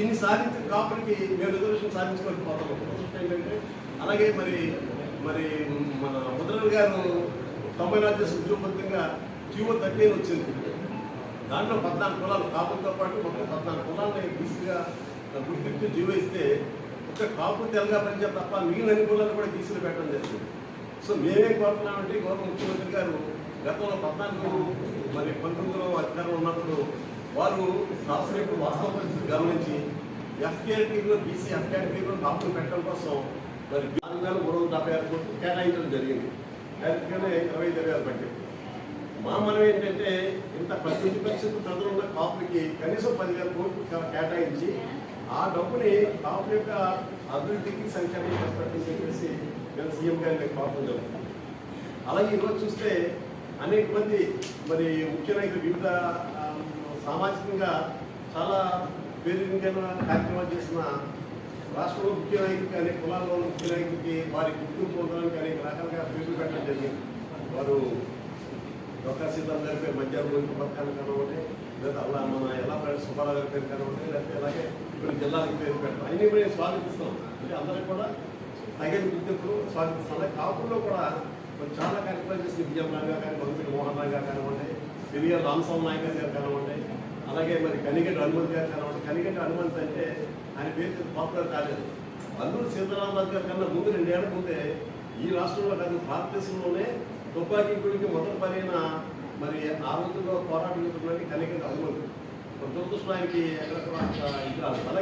ఇన్ని సాధించిన కాపులకి మేము రిజర్వేషన్ సాధించుకోలేకపోతాం దురదృష్టం ఏంటంటే అలాగే మరి మరి మన ముద్రలు గారు తొంభై నాలుగు చేసిన ఉద్యోగబద్ధంగా జీవో థర్టీన్ వచ్చింది. దాంట్లో పద్నాలుగు కులాలు కాపులతో పాటు మొత్తం పద్నాలుగు కులాలని బీసీగా గుర్తింపు జీవో ఇస్తే ఒక కాపు తెలంగాణ పంచాయతీ తప్ప మిగిలిన అన్ని కులాలు కూడా బీసీలు పెట్టడం జరిగింది. సో మేమేం కోరుతున్నామంటే గౌరవ ముఖ్యమంత్రి గారు గతంలో పద్నాలుగు మరి పంతొమ్మిదిలో అధికారం ఉన్నప్పుడు వారు రాష్ట్ర యొక్క వాస్తవ పరిస్థితి గమనించి ఎఫ్కేఎల్టీలో బీసీ ఎఫ్కేఎల్టీలో కాపులు పెట్టడం కోసం మరి నాలుగు వేల మూడు వందల డెబ్బై ఆరు కోట్లు కేటాయించడం జరిగింది. అందుకనే ఇరవై ఐదు వేలు బడ్జెట్. మా మనం ఏంటంటే ఇంత పద్దెనిమిది పరిస్థితి ప్రజలు ఉన్న కాపులకి కనీసం పదివేల కోట్లు కేటాయించి ఆ డబ్బుని కాపు యొక్క అభివృద్ధికి సంక్షేమం పెట్టని చెప్పేసి నేను సీఎం గారిని పాపం జరుగుతుంది. అలాగే ఈరోజు చూస్తే అనేక మంది మరి ముఖ్య నాయకులు వివిధ సామాజికంగా చాలా పేరుగా కార్యక్రమాలు చేసిన రాష్ట్రంలో ముఖ్య నాయకుడికి అనేక కులాల్లో ముఖ్య నాయకుడికి వారి గుర్తులు పొందడానికి అనేక రకాలుగా పేర్లు పెట్టడం జరిగింది. వారు డొక్కా సీతారాం గారి పేరు మధ్యాహ్నం రోజు పథకాన్ని కానివ్వండి లేదా అలా మన ఎలా పేరు సుబ్బారావు గారి పేరు కానివ్వండి లేకపోతే అలాగే కొన్ని జిల్లాలకు పేరు పెట్టడం అన్ని మేము స్వాగతిస్తాం. అంటే అందరికీ కూడా తగిన గుర్తింపులు స్వాగతిస్తాం. అలాగే కాకుండా కూడా మరి చాలా కార్యక్రమాలు చేసిన విజయం రంగా కానీ మంత్రి మోహన్ రంగా కానివ్వండి పెరియ రామస్వామి నాయక్ గారు కానివ్వండి అలాగే మరి కనిగడ్డ హనుమంత్ గారు కానివ్వండి కనిగడ్డ హనుమంత్ అంటే ఆయన పేరు పాపులర్ కాలేదు. అల్లూరు సీతారామరాజు గారి కన్నా ముందు రెండేళ్ళ ముందే ఈ రాష్ట్రంలో కాదు భారతదేశంలోనే తుపాకీ గుడికి మొదటి పడిన మరి ఆ రోజుల్లో పోరాటం చేస్తున్నది కలిగిన హనుమంతు. దురదృష్టం ఆయనకి ఎక్కడ ఇది రాదు.